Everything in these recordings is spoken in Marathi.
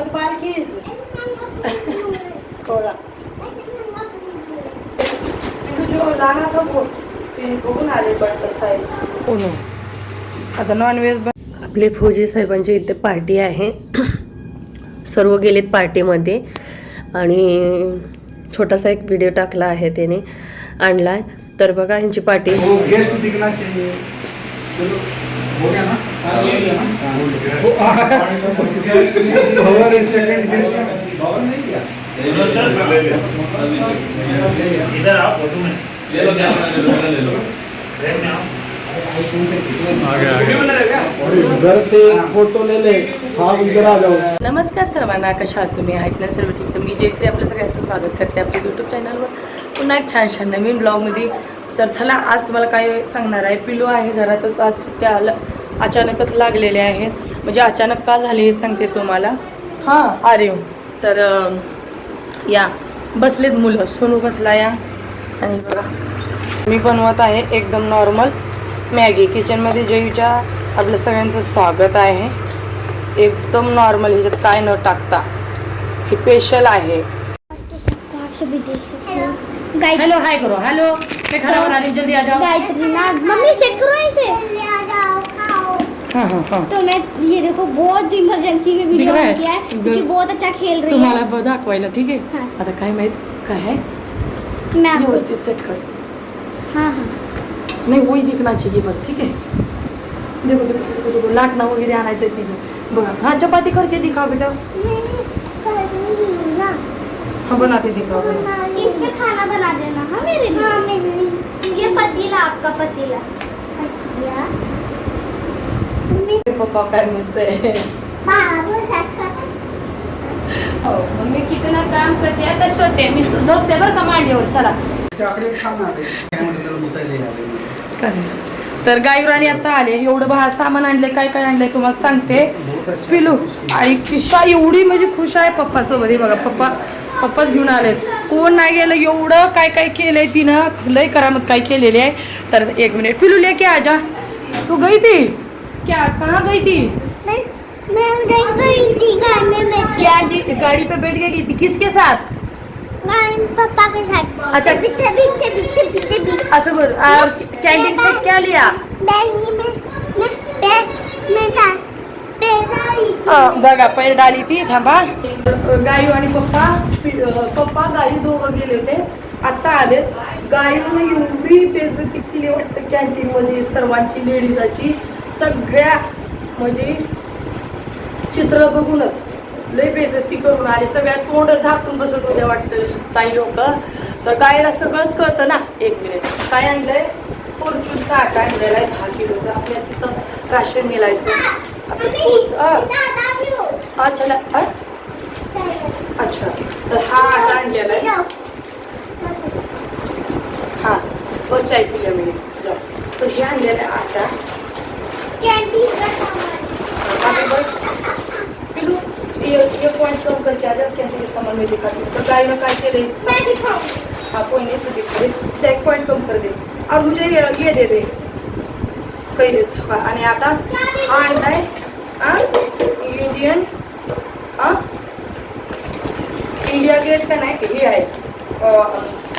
मग जो ते बघून आले पण. आता नॉनव्हेज आपले फौजी साहेबांच्या इथे पार्टी आहे. सर्व गेलेत पार्टीमध्ये. आणि छोटासा एक व्हिडिओ टाकला आहे त्याने. आणलाय. तर बघा ह्यांची पार्टी. वो गेस्ट दिखना चाहिए चलो हो गया ना. सारा सेकंड गेस्ट नहीं इधर आओ फोटो में ले लो क्या ले लो ले लो फ्रेम में आओ से फोटो ले ले इधर आ जाओ नमस्कार सर्वांना कशा आहात तुम्ही? आहेत ना सर्व ठीक? तर मी जयश्री आपलं सगळ्यांचं स्वागत करते आपल्या यूट्यूब चॅनलवर पुन्हा एक छान छान नवीन ब्लॉगमध्ये तर चला आज तुम्हाला काय सांगणार आहे? पिलो आहे घरातच आज सुट्ट्या आलं अचानकच लागलेले आहेत. म्हणजे अचानक का झाले हे सांगते तुम्हाला? हां. अरे तर या. बसलेत मुलं. सोनू बसला या. आणि बघा. मी बनवत आहे एकदम नॉर्मल मॅगी. किचनमध्ये जयूच्या आपलं सगळ्यांचं स्वागत आहे. एकदम नॉर्मल ह्याच्यात काय न टाकता. हे स्पेशल आहे. हो हेलो हाय करो हेलो जल्दी आ जाओ. गायत्री ना. मम्मी सेट करो ऐसे हाँ हाँ हाँ। तो मैं ये देखो बहुत इमरजेंसी में वीडियो है? किया है क्योंकि बहुत अच्छा खेल रही है। तुम्हाला है ब- दाखवायला ठीक आहे हाँ. आता काय माहित काय आहे मैं आपको व्यवस्थित सेट कर। हाँ हाँ। नाही वही दिखना चाहिए बस ठीक है? देखो देखो देखो देखो लाटणं वगैरे आणायचं आहे तिचं बघा। हाँ चपाती करके दिखाओ बेटा। हाँ बनाते दिखाओ बना इसमें खाना बना देना हाँ मेरे लिए। हाँ मेरे लिए। ये पतीला आपका पतीला। पतीला? पप्पा काय म्हणते हो मम्मी कितना काम करते आता सोते मी झोपते बरं का मांडीवर चला। तर गायराणी आता आले. एवढं बहा सामान आणले काय काय आणलंय तुम्हाला सांगते. पिलू आणि किशा एवढी म्हणजे खुश आहे पप्पा सोबत हे बघा पप्पा पप्पाच घेऊन आलेत. कोण नाही गेलं एवढं काय काय केलंय तिनं? लय करामत काय केलेली आहे. तर एक मिनिट. पिलू लेके आजा. तू गई थी क्या कहाँ गई थी? मैं मैं गई थी गाने में क्या गाड़ी पे बैठ गई थी? किसके साथ? पापा के साथ। अच्छा। बिस्ते बिस्ते बिस्ते बिस्ते बिस्ते असं कर और कैंटीन से क्या लिया? बैग में मैं बैग में था। पैदा अं, बघा पैर डाली ती थांबा। गायू आणि पप्पा पप्पा गायू दोघं गेले होते. आता आले. गायूने एवढी बेजती केली वाटतं कॅन्टीन मध्ये सर्वांची लेडीजाची सगळ्या म्हणजे चित्र बघूनच लय बेजती करून आली सगळ्या तोंड झाकून बसत होत्या वाटतं काही लोक. तर गायला सगळंच कळतं ना एक मिनिट काय आणलंय? फॉर्च्यूनचा आटा आणलेला आहे दहा किलोचा. आपल्या तिथं राशन मिळायचं. आपलं तूच अच्छा? अच्छा तर हा आटा आणलेला आहे. हा तो चाय पिल्या मी. जाऊ. तर हे आणलेला आहे आटा कैंटीन का सामान अभी बस पिलू ये ये पॉइंट कम करके आ जाओ कैसे सामान में दिखाती तो गाय में काय के लिए हाँ कोई नहीं तो दिखा दे एक पॉइंट कम कर दे. और मुझे ये दे दे. काही आणि आता हा आणलाय. हा? इंडियन हा? इंडिया गेटचं नाही हे आहे.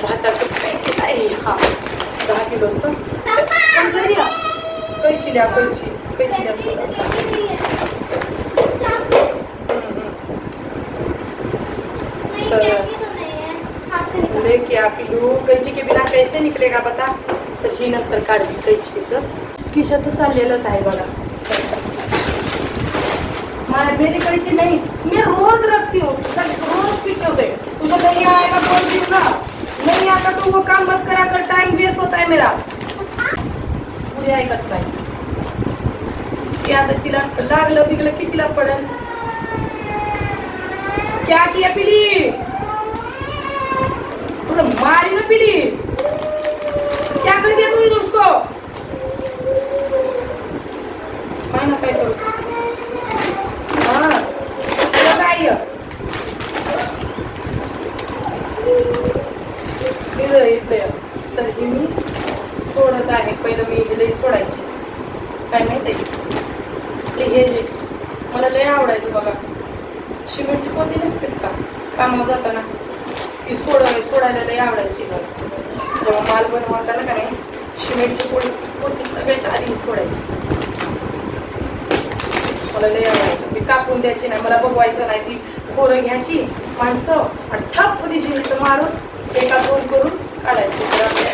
भाताचं पॅकेट आहे. हे, हा दहा किलोचं कैची द्या कैची. कैची द्या क्या लेके पिलू कैची के बिना कैसे निकलेगा बता तर ही नंतर काढली कैचीचं. खिशाचं चाललेलंच आहे बघा. मला मेरी कैची नाही मी रोज रखती हूँ. हो. रोज रोज पिछोते तुझे नहीं आएगा बोल दी ना नहीं आता तो वो काम मत करा कर टाइम वेस्ट होता है मेरा पुढे ऐकत नाही. आता तिला लागलं बिगलं कितीला पडल क्या किया पिली? तुला मारी ना पिली क्या कर दिया तूने उसको काय ना काय करू हा तुला काय आहे? इथं इथं तर ही मी सोडत आहे पहिलं मी हिला सोडायची काय माहिती आहे ते हे जे मला लय आवडायचं बघा शिमेंटची पोती नसतात का कामावर जाताना ती सोड सोडायला लई आवडायची मला. जेव्हा माल बनवताना का नाही शिमेंटची पोळी पोती सगळ्याच्या आधी सोडायची मला लय आवडायचं. मी कापून द्यायची नाही मला बघवायचं नाही ती खोरं घ्यायची माणसं आणि ठप दिशी मारून एका दोन करून काढायची. तर आपल्या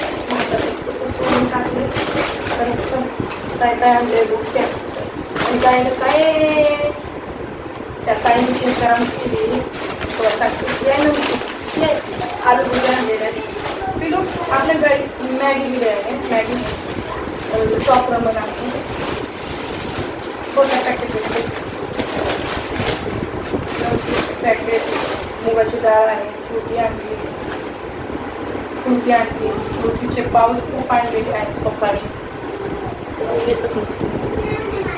काय काय आणले बुकच्या आणि काय काय त्या ताईंची मशीन करा केली आलू भुजा आणलेल्या पिलो आपल्या गाडी मॅगी दिली आहे. मॅगी चॉपर म्हणा छोटा पॅकेट पॅकेट मुगाची डाळ आहे छोटी आणली कुर्ती आणली कुर्तीचे पाऊस खूप आणलेले आहेत पप्पाने. तर दिसत नसते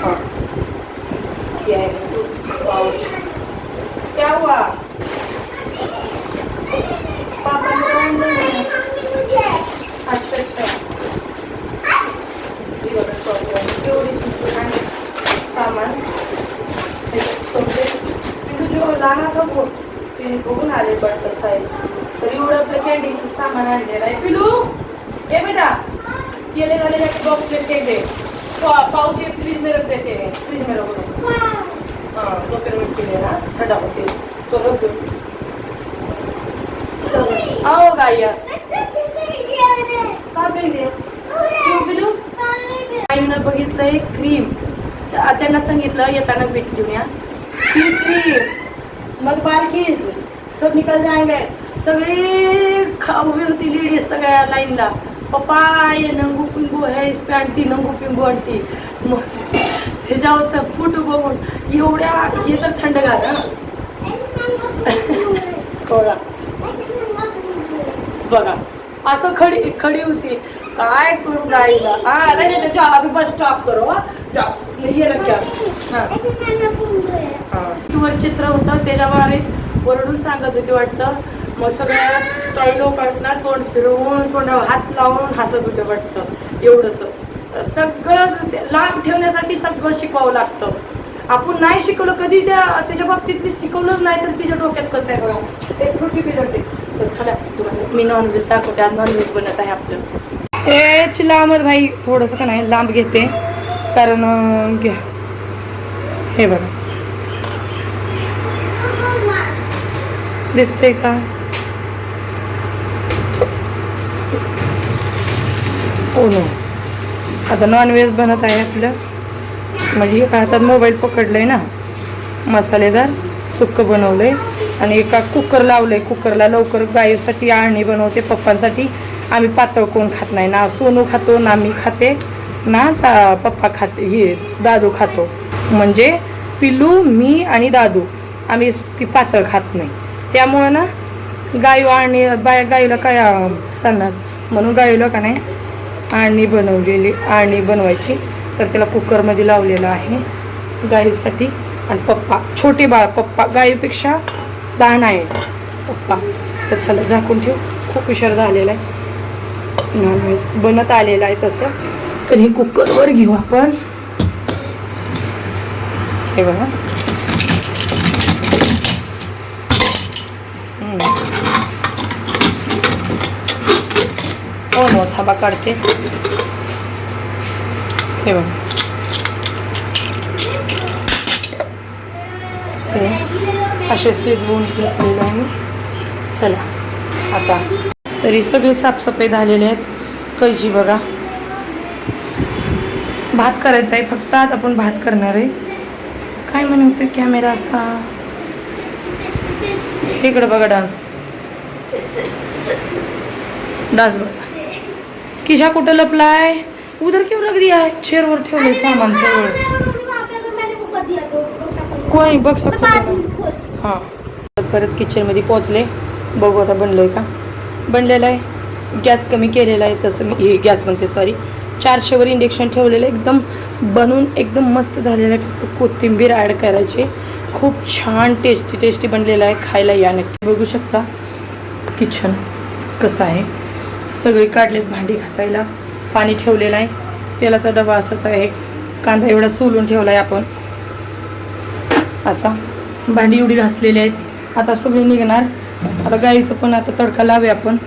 हां ये है फ्रूटी हुआ पापा ने ब्रांड नहीं है। अच्छा अच्छा जी बघा सॉरी तेवढी सुद्धा सामान त्याच्यात ठेवते. राहणार गप्प तिने बघून आले पण वाटतं साहेब तरी एवढं आपलं कॅन्टीनचं सामान आणलेलं आहे पिलू! हे बेटा. गेले झाले बॉक्स लेते दे पावचे फ्रीज में रख देते. फ्रीज में रखो हाँ दो पेमेंट के लिए ना ठंडा होते तो रख आओ गाइया का बिल दिया क्यों बिलू आईनं बघितलं एक क्रीम त्यांना सांगितलं येताना भेट घेऊन या. ती क्रीम मग बाल सब निकल जाएंगे सगळे खा उभी होती लेडीज सगळ्या लाईनला. पप्पा ये नंगू पिंगू है इस पे नंगू पिंगू आणती मग ह्याच्यावरचा फूट बघून एवढ्या येतात थंड थंडगार बघा. बघा. असं खडी खडी होती. काय करू गाईला हा नाही त्याच्या अभी बस स्टॉप करो हा. जा ये रख्या हां. चित्र होतं त्याच्यावर एक वरडून सांगत होती वाटतं मग सगळ्या काही लोकांना तोंड फिरवून तोंडावर हात लावून हसत होते वाटतं एवढंसं. सगळं ते लांब ठेवण्यासाठी सगळं शिकवावं लागतं. आपण नाही शिकवलं कधी त्या त्याच्या बाबतीत मी शिकवलंच नाही तर तिच्या डोक्यात कसं आहे बघा. एक फ्रुटी बिघडते तर चला तुम्हाला मी नॉनव्हेज दाखवते आज नॉनव्हेज बनत आहे आपलं. ते लांबच भाई थोडंसं का नाही लांब घेते. कारण घ्या. हे बघा. दिसते का? हो ओ आता नॉनव्हेज बनत आहे आपलं. म्हणजे एका हातात मोबाईल पकडलंय ना. मसालेदार सुक्क बनवलंय. आणि एका कुकर लावलंय. कुकरला लवकर गाईसाठी आळणी बनवते. पप्पांसाठी आम्ही पातळ कोण खात नाही. ना सोनू खातो ना मी खाते ना ता पप्पा खाते. हे दादू खातो. म्हणजे पिल्लू मी आणि दादू. आम्ही ती पातळ खात नाही. त्यामुळं ना गायू आणि बाय गाईला काय चालणार? म्हणून गाईला का नाही आळणी बनवलेली आळणी बनवायची. तर त्याला कुकरमध्ये लावलेलं आहे गाईसाठी. आणि पप्पा छोटे बाळ पप्पा गाईपेक्षा लहान आहे पप्पा. तर चला झाकून ठेव. खूप उशीर झालेला आहे. नॉनव्हेज बनत आलेलं आहे तसं. तर हे कुकरवर घेऊ आपण. हे बघा हम्म. हो नो थाबा काढते. हे बघा. हे असे शिजवून घेतलेले आहे मी. चला आता. तरी सगळे साफसफाई झालेले आहेत. कैची बघा. भात करायचा आहे फक्त. आज आपण भात करणार आहे. काय म्हणते कॅमेरा असा? इकडं बघा डान्स. डान्स बघा. किशा कुठं लपलाय? उधर क्यों रख दिया है चेअरवर ठेवलंय सामान सगळं. कोणी? बघ सकतो हां. परत किचनमध्ये पोचले बघू आता बनलं आहे का? बनलेलं आहे. गॅस कमी केलेला आहे तसं मी हे गॅस म्हणते सॉरी चारशेवर इंडक्शन ठेवलेलं आहे. एकदम बनवून एकदम मस्त झालेलं आहे. फक्त कोथिंबीर ॲड करायची. खूप छान टेस्टी टेस्टी बनलेलं आहे. खायला या नक्की. बघू शकता किचन कसं आहे. सगळी काढलेत भांडी घासायला पाणी ठेवलेलं आहे. तेलाचा डबा असाच आहे. कांदा एवढा सोलून ठेवला आहे आपण. असा. भांडी एवढी घासलेली आहेत. आता सगळे निघणार. आता गाईचं पण आता तडका लावूया आपण.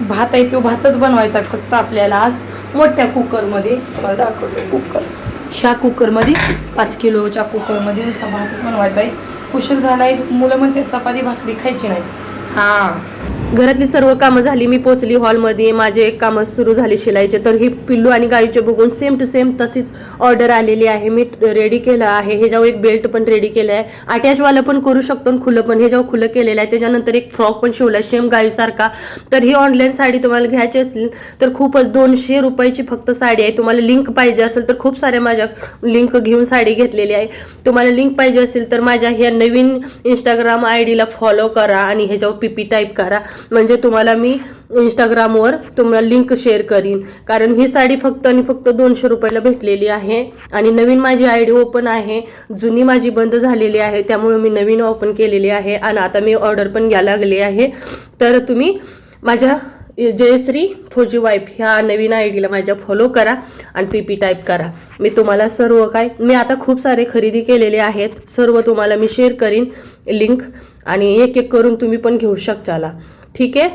भात आहे तो भातच बनवायचा आहे फक्त आपल्याला आज. मोठ्या कुकरमध्ये. मला दाखवतो कुकर. ह्या कुकरमध्ये पाच किलोच्या कुकरमध्ये जसा भातच बनवायचा आहे. कुशल झाला आहे मुलं म्हणते चपाती भाकरी खायची नाही. हां. घरातली सर्व कामं झाली मी पोचली हॉलमध्ये माझे एक कामं सुरू झाली शिलाईचे तर ही पिल्लू आणि गाईचे बघून सेम टू सेम तशीच ऑर्डर आलेली आहे. मी रेडी केलं आहे. हे जेव्हा एक बेल्ट पण रेडी केलं आहे. अटॅचवालं पण करू शकतो आणि खुलं पण. हे जेव्हा खुलं केलेलं आहे. त्याच्यानंतर एक फ्रॉक पण शिवला सेम गाईसारखा. तर ही ऑनलाईन साडी तुम्हाला घ्यायची असेल तर खूपच दोनशे रुपयाची फक्त साडी आहे. तुम्हाला लिंक पाहिजे असेल तर खूप साऱ्या माझ्या लिंक घेऊन साडी घेतलेली आहे. तुम्हाला लिंक पाहिजे असेल तर माझ्या ह्या नवीन इंस्टाग्राम आय डीला फॉलो करा आणि ह्याच्यावर पी पी टाईप करा. म्हणजे तुम्हाला मी इंस्टाग्रामवर तुम्हाला लिंक शेअर करीन. कारण ही साडी फक्त आणि फक्त दोनशे रुपयाला भेटलेली आहे. आणि नवीन माझी आय डी ओपन आहे. जुनी माझी बंद झालेली आहे. त्यामुळे मी नवीन ओपन केलेली आहे. आणि आता मी ऑर्डर पण घ्यायला लागली आहे. तर तुम्ही माझ्या जयश्री फोजी वाईफ ह्या नवीन आय डीला माझ्या फॉलो करा आणि पी पी टाईप करा. मी तुम्हाला सर्व काय मी आता खूप सारे खरेदी केलेले आहेत. सर्व तुम्हाला मी शेअर करीन. लिंक आणि एक एक करून तुम्ही पण घेऊ शकता ठीक आहे?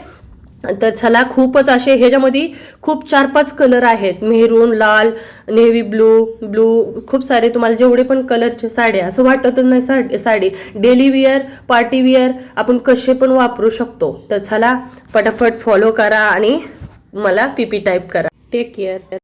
तर चला खूपच असे ह्याच्यामध्ये खूप चार पाच कलर आहेत. मेहरून लाल नेव्ही ब्लू ब्लू खूप सारे तुम्हाला जेवढे पण कलरचे साड्या असं वाटतच नाही sari sari. Daily wear party wear आपण कसे पण वापरू शकतो. तर चला फटाफट फॉलो करा आणि मला पीपी टाईप करा. Take care